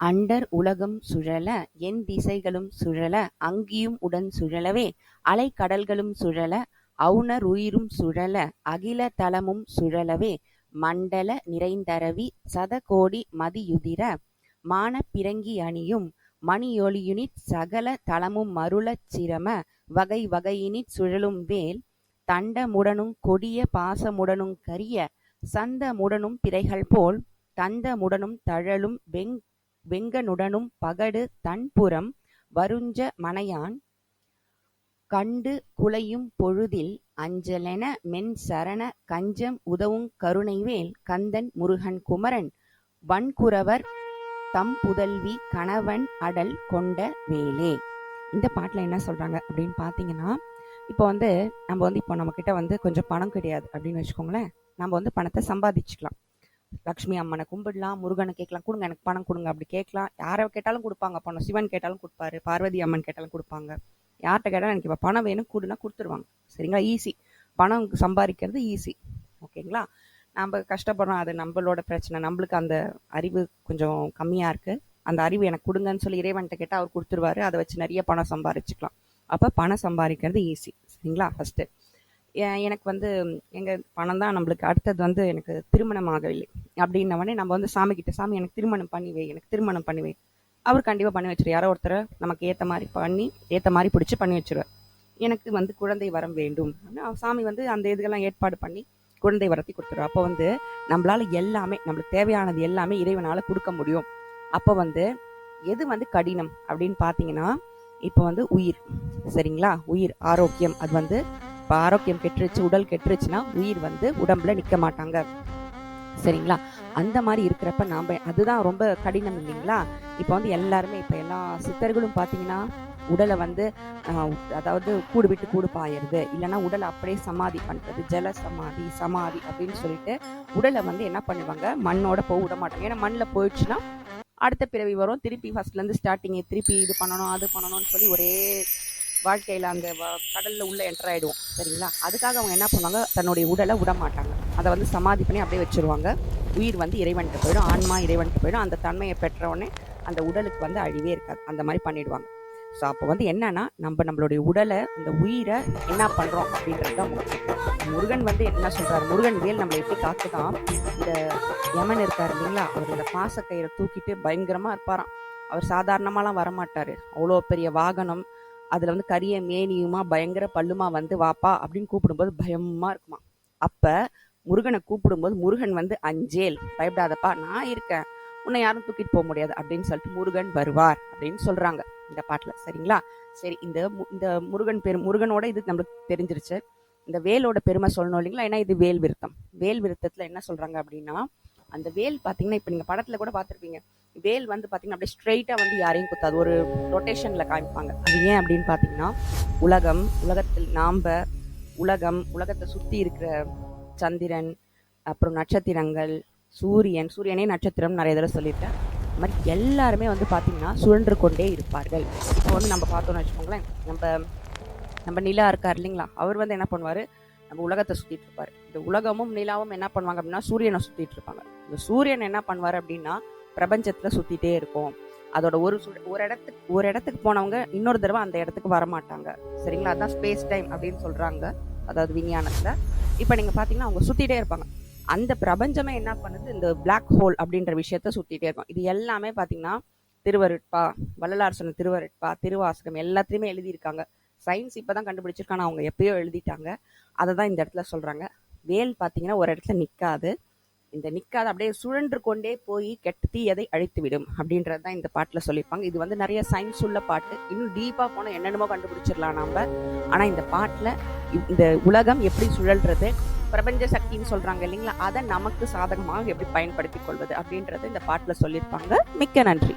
Under உலகம் சுழல எண் திசைகளும் சுழல அங்கியும் உடன் சுழலவே அலைகடல்களும் சுழல அவுணருயிரும் சுழல அகில தலமும் சுழலவே மண்டல நிறைந்தரவி சதகோடி மதியுதிர மானப் பிறங்கி அணியும் மணியொளியுனிற் சகல தலமும் மருளச் சிரம வகை வகையினிற் சுழலும் வேல் தண்டமுடனுங் கொடிய பாசமுடனுங் கரிய சந்தமுடனும் பிறைகள் போல் தந்தமுடனும் தழலும் வெங் வெங்கணுடனும் பகடு தண்புறம் வருஞ்ச மனையான் கண்டு குழையும் பொழுதில் அஞ்சலென மென் சரண கஞ்சம் உதவுங் கருணைவேல் கந்தன் முருகன் குமரன் வண்குரவர் தம்புதல்வி கணவன் அடல் கொண்ட வேலே. இந்த பாட்டில் என்ன சொல்கிறாங்க அப்படின்னு பார்த்தீங்கன்னா இப்போ வந்து நம்ம வந்து இப்போ நம்மக்கிட்ட வந்து கொஞ்சம் பணம் கிடையாது அப்படின்னு வச்சுக்கோங்களேன். நம்ம வந்து பணத்தை சம்பாதிச்சுக்கலாம். லக்ஷ்மி அம்மனை கும்பிடலாம் முருகனை கேட்கலாம் கொடுங்க எனக்கு பணம் கொடுங்க அப்படி கேட்கலாம். யாரை கேட்டாலும் கொடுப்பாங்க பணம் சிவன் கேட்டாலும் கொடுப்பாரு பார்வதி அம்மன் கேட்டாலும் கொடுப்பாங்க. யார்கிட்ட கேட்டாலும் எனக்கு இப்போ பணம் வேணும் கொடுனா கொடுத்துருவாங்க. சரிங்களா? ஈஸி பணம் சம்பாதிக்கிறது ஈஸி ஓகேங்களா? நம்ம கஷ்டப்படுறோம் அது நம்மளோட பிரச்சனை. நம்மளுக்கு அந்த அறிவு கொஞ்சம் கம்மியாக இருக்குது அந்த அறிவு எனக்கு கொடுங்கன்னு சொல்லி இறைவன்கிட்ட கேட்டால் அவர் கொடுத்துருவாரு. அதை வச்சு நிறைய பணம் சம்பாரிச்சுக்கலாம். அப்போ பணம் சம்பாதிக்கிறது ஈஸி சரிங்களா? ஃபஸ்ட்டு எனக்கு வந்து எங்கள் பணம் தான் நம்மளுக்கு அடுத்தது வந்து எனக்கு திருமணம் ஆகவில்லை அப்படின்னவொடனே நம்ம வந்து சாமி கிட்ட சாமி எனக்கு திருமணம் பண்ணிவே எனக்கு திருமணம் பண்ணிவே அவர் கண்டிப்பாக பண்ணி வச்சிரு யாரோ ஒருத்தரை நமக்கு ஏற்ற மாதிரி பண்ணி ஏற்ற மாதிரி பிடிச்சி பண்ணி வச்சிருவார். எனக்கு வந்து குழந்தை வரம் வேண்டும். சாமி வந்து அந்த இதுக்கெல்லாம் ஏற்பாடு பண்ணி குழந்தை வரத்தி கொடுத்துருவோம் அப்போ வந்து நம்மளால எல்லாமே நம்மளுக்கு தேவையானது எல்லாமே இறைவனால் கொடுக்க முடியும். அப்போ வந்து எது வந்து கடினம் அப்படின்னு பார்த்தீங்கன்னா இப்போ வந்து உயிர். சரிங்களா? உயிர் ஆரோக்கியம் அது வந்து இப்போ ஆரோக்கியம் கெட்டுருச்சு உடல் கெட்டுருச்சுன்னா உயிர் வந்து உடம்புல நிற்க மாட்டாங்க. சரிங்களா? அந்த மாதிரி இருக்கிறப்ப நாம் அதுதான் ரொம்ப கடினம் இல்லைங்களா? இப்போ வந்து எல்லாருமே இப்போ எல்லா சித்தர்களும் பார்த்தீங்கன்னா உடலை வந்து அதாவது கூடு விட்டு கூடு பாயிருது இல்லைன்னா உடலை அப்படியே சமாதி பண்ணுறது ஜல சமாதி சமாதி அப்படின்னு சொல்லிட்டு உடலை வந்து என்ன பண்ணுவாங்க? மண்ணோட போக விட மாட்டாங்க. ஏன்னா மண்ணில் போயிடுச்சுன்னா அடுத்த பிறவி வரும். திருப்பி ஃபஸ்ட்லேருந்து ஸ்டார்டிங் திருப்பி இது பண்ணணும் அது பண்ணணும்னு சொல்லி ஒரே வாழ்க்கையில் அந்த கடலில் உள்ளே என்டர் ஆகிடுவோம் சரிங்களா? அதுக்காக அவங்க என்ன பண்ணுவாங்க? தன்னுடைய உடலை விட மாட்டாங்க. அதை வந்து சமாதி பண்ணி அப்படியே வச்சுருவாங்க. உயிர் வந்து இறைவன்கிட்ட போயிடும் ஆன்மா இறைவன்கிட்ட போயிடும். அந்த தன்மையை பெற்றவுடனே அந்த உடலுக்கு வந்து அழிவே இருக்காது. அந்த மாதிரி பண்ணிடுவாங்க. ஸோ அப்போ வந்து என்னன்னா நம்ம நம்மளுடைய உடலை அந்த உயிரை என்ன பண்ணுறோம் அப்படின்றது தான் முருகன் வந்து என்ன சொல்கிறார் முருகன் வேல் நம்மளை எப்படி காத்துதான் இந்த யமன் இருக்கார் இல்லைங்களா? அவர் இந்த பாசக்கயிறை தூக்கிட்டு பயங்கரமாக இருப்பாராம். அவர் சாதாரணமாலாம் வரமாட்டார். அவ்வளோ பெரிய வாகனம் அதில் வந்து கரிய மேனியுமா பயங்கர பல்லுமா வந்து வாப்பா அப்படின்னு கூப்பிடும்போது பயமாக இருக்குமா. அப்போ முருகனை கூப்பிடும்போது முருகன் வந்து அஞ்சேல் பயப்படாதப்பா நான் இருக்கேன். உன்னை யாரும் தூக்கிட்டு போக முடியாது அப்படின்னு சொல்லிட்டு முருகன் வருவார் அப்படின்னு சொல்கிறாங்க இந்த பாட்டில். சரிங்களா? சரி இந்த இந்த முருகன் பெரு முருகனோட இது நம்மளுக்கு தெரிஞ்சிருச்சு. இந்த வேலோட பெருமை சொல்லணும் இல்லைங்களா? ஏன்னா இது வேல் விருத்தம். வேல் விருத்தத்தில் என்ன சொல்கிறாங்க அப்படின்னா அந்த வேல் பார்த்தீங்கன்னா இப்போ நீங்கள் படத்தில் கூட பார்த்துருப்பீங்க வேல் வந்து பார்த்தீங்கன்னா அப்படியே ஸ்ட்ரெயிட்டாக வந்து யாரையும் குத்தாது. ஒரு ரொட்டேஷனில் காமிப்பாங்க. அது ஏன் அப்படின்னு பார்த்தீங்கன்னா உலகம் உலகத்தில் நாம் உலகம் உலகத்தை சுற்றி இருக்கிற சந்திரன் அப்புறம் நட்சத்திரங்கள் சூரியன் சூரியனே நட்சத்திரம் நிறைய தடவை சொல்லியிருக்கேன். அது மாதிரி எல்லாருமே வந்து பார்த்திங்கன்னா சுழன்று கொண்டே இருப்பார்கள். இப்போ வந்து நம்ம பார்த்தோம்னு வச்சுக்கோங்களேன் நம்ம நம்ம நிலா இருக்கார் இல்லைங்களா? அவர் வந்து என்ன பண்ணுவார்? நம்ம உலகத்தை சுற்றிட்டு இருப்பார். இந்த உலகமும் நிலாவும் என்ன பண்ணுவாங்க அப்படின்னா சூரியனை சுற்றிட்டு இருப்பாங்க. இந்த சூரியன் என்ன பண்ணுவார் அப்படின்னா பிரபஞ்சத்தில் சுற்றிட்டே இருக்கும். அதோட ஒரு ஒரு இடத்துக்கு ஒரு இடத்துக்கு போனவங்க இன்னொரு தடவை அந்த இடத்துக்கு வரமாட்டாங்க. சரிங்களா? அதுதான் ஸ்பேஸ் டைம் அப்படின்னு சொல்கிறாங்க அதாவது விஞ்ஞானத்தில். இப்போ நீங்கள் பார்த்தீங்கன்னா அவங்க சுற்றிட்டே இருப்பாங்க. அந்த பிரபஞ்சமே என்ன பண்ணுது? இந்த பிளாக் ஹோல் அப்படின்ற விஷயத்த சுற்றிட்டே இருக்கும். இது எல்லாமே பார்த்தீங்கன்னா திருவருட்பா வள்ளலார் சொன்ன திருவருட்பா திருவாசகம் எல்லாத்தையுமே எழுதியிருக்காங்க. சயின்ஸ் இப்போ தான் கண்டுபிடிச்சிருக்காங்க. அவங்க எப்பயோ எழுதிட்டாங்க. அதை தான் இந்த இடத்துல சொல்கிறாங்க வேல் பார்த்தீங்கன்னா ஒரு இடத்துல நிற்காது இந்த நிற்காத அப்படியே சுழன்று கொண்டே போய் கெட்ட தீயதை அழித்து விடும் அப்படின்றது தான் இந்த பாட்டில் சொல்லியிருப்பாங்க. இது வந்து நிறைய சயின்ஸ் உள்ள பாட்டு. இன்னும் டீப்பாக போனால் என்னென்னமோ கண்டுபிடிச்சிடலாம் நம்ம ஆனால் இந்த பாட்டில் இந்த உலகம் எப்படி சுழல்றது பிரபஞ்ச சக்தின்னு சொல்கிறாங்க இல்லைங்களா? அதை நமக்கு சாதகமாக எப்படி பயன்படுத்தி கொள்வது அப்படின்றது இந்த பாட்டில் சொல்லியிருப்பாங்க. மிக்க நன்றி.